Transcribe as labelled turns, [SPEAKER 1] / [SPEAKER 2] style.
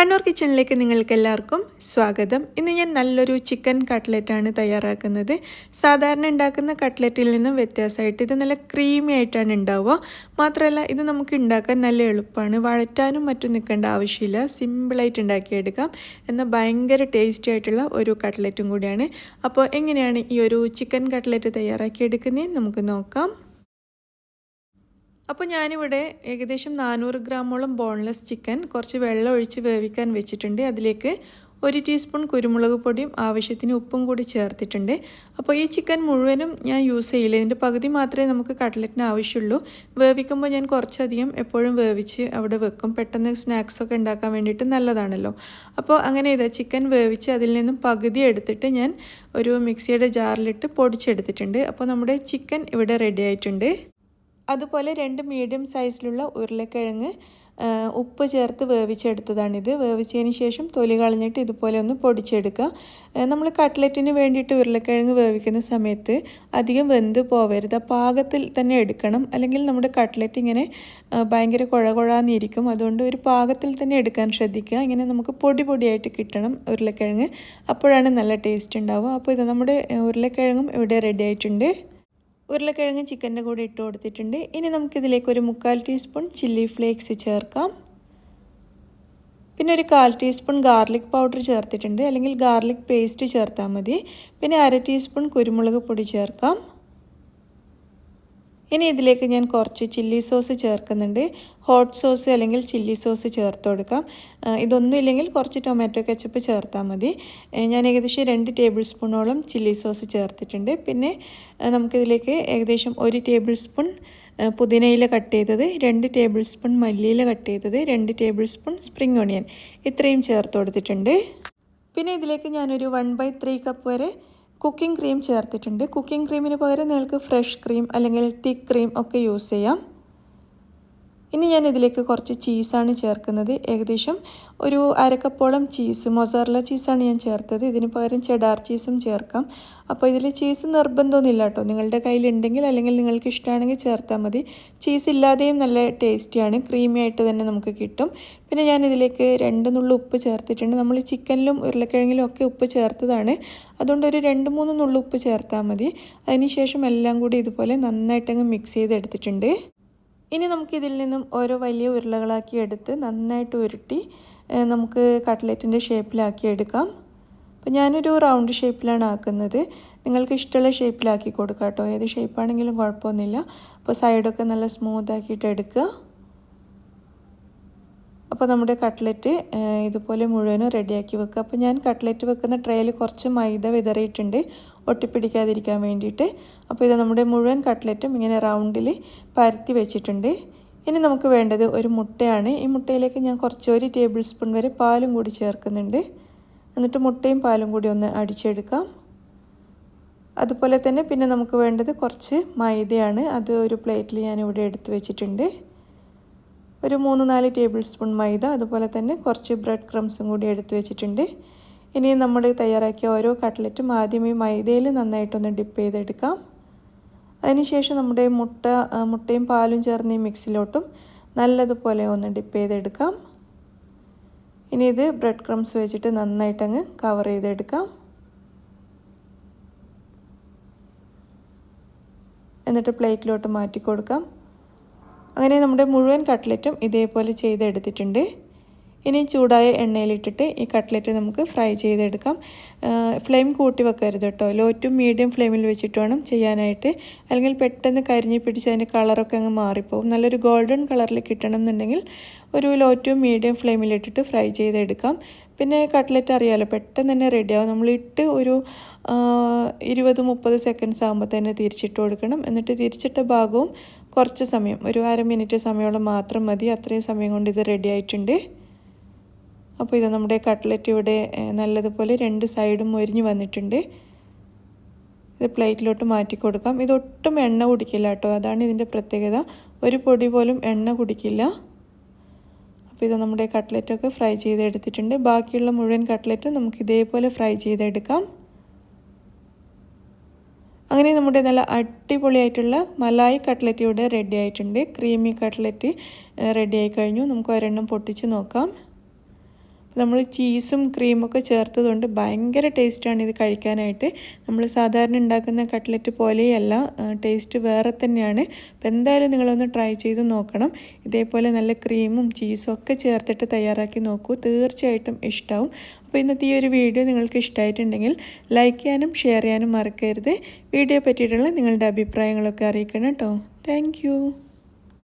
[SPEAKER 1] കണ്ണൂർ കിച്ചണിലേക്ക് നിങ്ങൾക്ക് എല്ലാവർക്കും സ്വാഗതം. ഇന്ന് ഞാൻ നല്ലൊരു ചിക്കൻ കട്ട്ലറ്റാണ് തയ്യാറാക്കുന്നത്. സാധാരണ ഉണ്ടാക്കുന്ന കട്ട്ലറ്റിൽ നിന്നും വ്യത്യാസമായിട്ട് ഇത് നല്ല ക്രീമി ആയിട്ടാണ് ഉണ്ടാവുക. മാത്രമല്ല ഇത് നമുക്ക് ഉണ്ടാക്കാൻ നല്ല എളുപ്പമാണ്. വഴറ്റാനും മറ്റും നിൽക്കേണ്ട ആവശ്യമില്ല. സിമ്പിളായിട്ട് ഉണ്ടാക്കിയെടുക്കാം. എന്നാൽ ഭയങ്കര ടേസ്റ്റി ആയിട്ടുള്ള ഒരു കട്ട്ലറ്റും കൂടിയാണ്. അപ്പോൾ എങ്ങനെയാണ് ഈ ഒരു ചിക്കൻ കട്ട്ലറ്റ് തയ്യാറാക്കിയെടുക്കുന്നത് നമുക്ക് നോക്കാം. അപ്പോൾ ഞാനിവിടെ ഏകദേശം നാനൂറ് ഗ്രാമോളം ബോൺലെസ് ചിക്കൻ കുറച്ച് വെള്ളം ഒഴിച്ച് വേവിക്കാൻ വെച്ചിട്ടുണ്ട്. അതിലേക്ക് ഒരു ടീസ്പൂൺ കുരുമുളക് പൊടിയും ആവശ്യത്തിന് ഉപ്പും കൂടി ചേർത്തിട്ടുണ്ട്. അപ്പോൾ ഈ ചിക്കൻ മുഴുവനും ഞാൻ യൂസ് ചെയ്യില്ല. ഇതിന്റെ പകുതി മാത്രമേ നമുക്ക് കട്ട്ലറ്റിന് ആവശ്യമുള്ളൂ. വേവിക്കുമ്പോൾ ഞാൻ കുറച്ചധികം എപ്പോഴും വേവിച്ച് അവിടെ വെക്കും. പെട്ടെന്ന് സ്നാക്സൊക്കെ ഉണ്ടാക്കാൻ വേണ്ടിയിട്ട് നല്ലതാണല്ലോ. അപ്പോൾ അങ്ങനെ ഇതാ ചിക്കൻ വേവിച്ച് അതിൽ നിന്നും പകുതി എടുത്തിട്ട് ഞാൻ ഒരു മിക്സിയുടെ ജാറിലിട്ട് പൊടിച്ചെടുത്തിട്ടുണ്ട്. അപ്പോൾ നമ്മുടെ ചിക്കൻ ഇവിടെ റെഡി ആയിട്ടുണ്ട്. അതുപോലെ രണ്ട് മീഡിയം സൈസിലുള്ള ഉരുളക്കിഴങ്ങ് ഉപ്പ് ചേർത്ത് വേവിച്ചെടുത്തതാണിത്. വേവിച്ചതിന് ശേഷം തൊലി കളഞ്ഞിട്ട് ഇതുപോലെ ഒന്ന് പൊടിച്ചെടുക്കുക. നമ്മൾ കട്ട്ലറ്റിന് വേണ്ടിയിട്ട് ഉരുളക്കിഴങ്ങ് വേവിക്കുന്ന സമയത്ത് അധികം വെന്ത് പോവരുത്. പാകത്തിൽ തന്നെ എടുക്കണം. അല്ലെങ്കിൽ നമ്മുടെ കട്ട്ലറ്റ് ഇങ്ങനെ ഭയങ്കര കുഴ കുഴാന്നിരിക്കും അതുകൊണ്ട് ഒരു പാകത്തിൽ തന്നെ എടുക്കാൻ ശ്രദ്ധിക്കുക. ഇങ്ങനെ നമുക്ക് പൊടി പൊടിയായിട്ട് കിട്ടണം ഉരുളക്കിഴങ്ങ്. അപ്പോഴാണ് നല്ല ടേസ്റ്റ് ഉണ്ടാവുക. അപ്പോൾ ഇത് നമ്മുടെ ഉരുളക്കിഴങ്ങും ഇവിടെ റെഡി ആയിട്ടുണ്ട്. ഉരുളക്കിഴങ്ങ് ചിക്കന്റെ കൂടെ ഇട്ട് കൊടുത്തിട്ടുണ്ട്. ഇനി നമുക്കിതിലേക്ക് ഒരു മുക്കാൽ ടീസ്പൂൺ ചില്ലി ഫ്ലേക്സ് ചേർക്കാം. പിന്നെ ഒരു കാൽ ടീസ്പൂൺ ഗാർലിക് പൗഡർ ചേർത്തിട്ടുണ്ട്. അല്ലെങ്കിൽ ഗാർലിക് പേസ്റ്റ് ചേർത്താൽ മതി. പിന്നെ അര ടീസ്പൂൺ കുരുമുളക് പൊടി ചേർക്കാം. ഇനി ഇതിലേക്ക് ഞാൻ കുറച്ച് ചില്ലി സോസ് ചേർക്കുന്നുണ്ട്. ഹോട്ട് സോസ് അല്ലെങ്കിൽ ചില്ലി സോസ് ചേർത്ത് കൊടുക്കാം. ഇതൊന്നും ഇല്ലെങ്കിൽ കുറച്ച് ടൊമാറ്റോ കെച്ചപ്പ് ചേർത്താൽ മതി. ഞാൻ ഏകദേശം രണ്ട് ടേബിൾ സ്പൂണോളം ചില്ലി സോസ് ചേർത്തിട്ടുണ്ട്. പിന്നെ നമുക്കിതിലേക്ക് ഏകദേശം ഒരു ടേബിൾ സ്പൂൺ പുതിനയില കട്ട് ചെയ്തത് രണ്ട് ടേബിൾ സ്പൂൺ മല്ലിയില കട്ട് ചെയ്തത് രണ്ട് ടേബിൾ സ്പൂൺ സ്പ്രിംഗ് ഓണിയൻ ഇത്രയും ചേർത്ത് കൊടുത്തിട്ടുണ്ട്. പിന്നെ ഇതിലേക്ക് ഞാനൊരു വൺ ബൈ ത്രീ കപ്പ് വരെ കുക്കിംഗ് ക്രീം ചേർത്തിട്ടുണ്ട്. കുക്കിംഗ് ക്രീമിന് പകരം നിങ്ങൾക്ക് ഫ്രഷ് ക്രീം അല്ലെങ്കിൽ തിക്ക് ക്രീം ഒക്കെ യൂസ് ചെയ്യാം. ഇനി ഞാൻ ഇതിലേക്ക് കുറച്ച് ചീസാണ് ചേർക്കുന്നത്. ഏകദേശം ഒരു അരക്കപ്പോളം ചീസ് മൊസാറല ചീസാണ് ഞാൻ ചേർത്തത്. ഇതിന് പകരം ചെഡാർ ചീസും ചേർക്കാം. അപ്പോൾ ഇതിൽ ചീസ് നിർബന്ധമൊന്നുമില്ല കേട്ടോ. നിങ്ങളുടെ കയ്യിലുണ്ടെങ്കിൽ അല്ലെങ്കിൽ നിങ്ങൾക്ക് ഇഷ്ടമാണെങ്കിൽ ചേർത്താൽ മതി. ചീസ് ഇല്ലാതെയും നല്ല ടേസ്റ്റിയാണ് ക്രീമി ആയിട്ട് തന്നെ നമുക്ക് കിട്ടും. പിന്നെ ഞാൻ ഇതിലേക്ക് രണ്ട് നുള്ളു ഉപ്പ് ചേർത്തിട്ടുണ്ട്. നമ്മൾ ചിക്കനിലും ഉരുളക്കിഴങ്ങിലും ഒക്കെ ഉപ്പ് ചേർത്തതാണ്. അതുകൊണ്ട് ഒരു രണ്ട് മൂന്ന് നുള്ളു ഉപ്പ് ചേർത്താൽ മതി. അതിനുശേഷം എല്ലാം കൂടി ഇതുപോലെ നന്നായിട്ടങ്ങ് മിക്സ് ചെയ്തെടുത്തിട്ടുണ്ട്. ഇനി നമുക്ക് ഇതിൽ നിന്നും ഓരോ വലിയ ഉരുളകളാക്കി എടുത്ത് നന്നായിട്ട് ഉരുട്ടി നമുക്ക് കട്ട്ലറ്റിന്റെ ഷേപ്പിലാക്കി എടുക്കാം. അപ്പോൾ ഞാനൊരു റൗണ്ട് ഷേപ്പിലാണ് ആക്കുന്നത്. നിങ്ങൾക്ക് ഇഷ്ടമുള്ള ഷേപ്പിലാക്കി കൊടുക്കാം കേട്ടോ. ഏത് ഷേപ്പാണെങ്കിലും കുഴപ്പമൊന്നുമില്ല. അപ്പോൾ സൈഡൊക്കെ നല്ല സ്മൂത്ത് ആക്കിയിട്ട് എടുക്കുക. അപ്പോൾ നമ്മുടെ കട്ട്ലറ്റ് ഇതുപോലെ മുഴുവനും റെഡിയാക്കി വെക്കുക അപ്പോൾ ഞാൻ കട്ട്ലറ്റ് വെക്കുന്ന ട്രേയിൽ കുറച്ച് മൈദ വിതറിയിട്ടുണ്ട്. ഒട്ടിപ്പിടിക്കാതിരിക്കാൻ വേണ്ടിയിട്ട്. അപ്പോൾ ഇത് നമ്മുടെ മുഴുവൻ കട്ട്ലറ്റും ഇങ്ങനെ റൗണ്ടിൽ പരത്തി വെച്ചിട്ടുണ്ട്. ഇനി നമുക്ക് വേണ്ടത് ഒരു മുട്ടയാണ്. ഈ മുട്ടയിലേക്ക് ഞാൻ കുറച്ച് ഒരു ടേബിൾ സ്പൂൺ വരെ പാലും കൂടി ചേർക്കുന്നുണ്ട്. എന്നിട്ട് മുട്ടയും പാലും കൂടി ഒന്ന് അടിച്ചെടുക്കാം. അതുപോലെ തന്നെ പിന്നെ നമുക്ക് വേണ്ടത് കുറച്ച് മൈദയാണ്. അത് ഒരു പ്ലേറ്റിൽ ഞാൻ ഇവിടെ എടുത്ത് വെച്ചിട്ടുണ്ട്. ഒരു മൂന്ന് നാല് ടേബിൾ സ്പൂൺ മൈദ അതുപോലെ തന്നെ കുറച്ച് ബ്രെഡ് ക്രംസും കൂടി എടുത്തു വെച്ചിട്ടുണ്ട്. ഇനി നമ്മൾ തയ്യാറാക്കിയ ഓരോ കട്ട്ലറ്റും ആദ്യം ഈ മൈദയിൽ നന്നായിട്ടൊന്ന് ഡിപ്പ് ചെയ്തെടുക്കാം. അതിനുശേഷം നമ്മുടെ മുട്ട മുട്ടയും പാലും ചേർന്ന് ഈ മിക്സിലോട്ടും നല്ലതുപോലെ ഒന്ന് ഡിപ്പ് ചെയ്തെടുക്കാം. ഇനി ഇത് ബ്രെഡ് ക്രംസ് വെച്ചിട്ട് നന്നായിട്ടങ്ങ് കവർ ചെയ്തെടുക്കാം. എന്നിട്ട് പ്ലേറ്റിലോട്ട് മാറ്റി കൊടുക്കാം അങ്ങനെ നമ്മുടെ മുഴുവൻ കട്ട്ലറ്റും ഇതേപോലെ ചെയ്തെടുത്തിട്ടുണ്ട്. ഇനി ചൂടായ എണ്ണയിലിട്ടിട്ട് ഈ കട്ട്ലറ്റ് നമുക്ക് ഫ്രൈ ചെയ്തെടുക്കാം. ഫ്ലെയിം കൂട്ടി വെക്കരുത് കേട്ടോ. ലോ ടു മീഡിയം ഫ്ലെയിമിൽ വെച്ചിട്ട് വേണം ചെയ്യാനായിട്ട്. അല്ലെങ്കിൽ പെട്ടെന്ന് കരിഞ്ഞ് പിടിച്ച് അതിന്റെ കളറൊക്കെ അങ്ങ് മാറിപ്പോവും. നല്ലൊരു ഗോൾഡൻ കളറിൽ കിട്ടണം എന്നുണ്ടെങ്കിൽ ഒരു ലോ ടു മീഡിയം ഫ്ലെയിമിലിട്ടിട്ട് ഫ്രൈ ചെയ്തെടുക്കാം. പിന്നെ കട്ട്ലറ്റ് അറിയാമല്ലോ പെട്ടെന്ന് തന്നെ റെഡിയാവും. നമ്മളിട്ട് ഒരു ഇരുപത് മുപ്പത് സെക്കൻഡ്സ് ആകുമ്പോൾ തന്നെ തിരിച്ചിട്ട് കൊടുക്കണം. എന്നിട്ട് തിരിച്ചിട്ട ഭാഗവും കുറച്ച് സമയം ഒരു അര മിനിറ്റ് സമയമുള്ള മാത്രം മതി. അത്രയും സമയം കൊണ്ട് ഇത് റെഡി ആയിട്ടുണ്ട്. അപ്പോൾ ഇത് നമ്മുടെ കട്ട്ലറ്റ് ഇവിടെ നല്ലതുപോലെ രണ്ട് സൈഡും മൊരിഞ്ഞ് വന്നിട്ടുണ്ട്. ഇത് പ്ലേറ്റിലോട്ട് മാറ്റി കൊടുക്കാം. ഇതൊട്ടും എണ്ണ കുടിക്കില്ല കേട്ടോ. അതാണ് ഇതിന്റെ പ്രത്യേകത. ഒരു പൊടി പോലും എണ്ണ കുടിക്കില്ല. അപ്പോൾ ഇത് നമ്മുടെ കട്ട്ലറ്റൊക്കെ ഫ്രൈ ചെയ്തെടുത്തിട്ടുണ്ട്. ബാക്കിയുള്ള മുഴുവൻ കട്ട്ലറ്റും നമുക്ക് ഇതേപോലെ ഫ്രൈ ചെയ്തെടുക്കാം. അങ്ങനെ നമ്മുടെ നല്ല അടിപൊളിയായിട്ടുള്ള മലായി കട്ട്ലറ്റ് ഇവിടെ റെഡി ആയിട്ടുണ്ട്. ക്രീമി കട്ട്ലറ്റ് റെഡി ആയി കഴിഞ്ഞു. നമുക്ക് ഒരെണ്ണം പൊട്ടിച്ച് നോക്കാം. നമ്മൾ ചീസും ക്രീമൊക്കെ ചേർത്തതുകൊണ്ട് ഭയങ്കര ടേസ്റ്റാണ് ഇത് കഴിക്കാനായിട്ട്. നമ്മൾ സാധാരണ ഉണ്ടാക്കുന്ന കട്ട്ലറ്റ് പോലെയല്ല ടേസ്റ്റ് വേറെ തന്നെയാണ്. അപ്പം എന്തായാലും നിങ്ങളൊന്ന് ട്രൈ ചെയ്ത് നോക്കണം. ഇതേപോലെ നല്ല ക്രീമും ചീസും ഒക്കെ ചേർത്തിട്ട് തയ്യാറാക്കി നോക്കൂ. തീർച്ചയായിട്ടും ഇഷ്ടമാവും അപ്പോൾ ഇന്നത്തെ ഈ ഒരു വീഡിയോ നിങ്ങൾക്ക് ഇഷ്ടമായിട്ടുണ്ടെങ്കിൽ ലൈക്ക് ചെയ്യാനും ഷെയർ ചെയ്യാനും മറക്കരുത്. വീഡിയോ പറ്റിയിട്ടുള്ള നിങ്ങളുടെ അഭിപ്രായങ്ങളൊക്കെ അറിയിക്കണം കേട്ടോ. താങ്ക്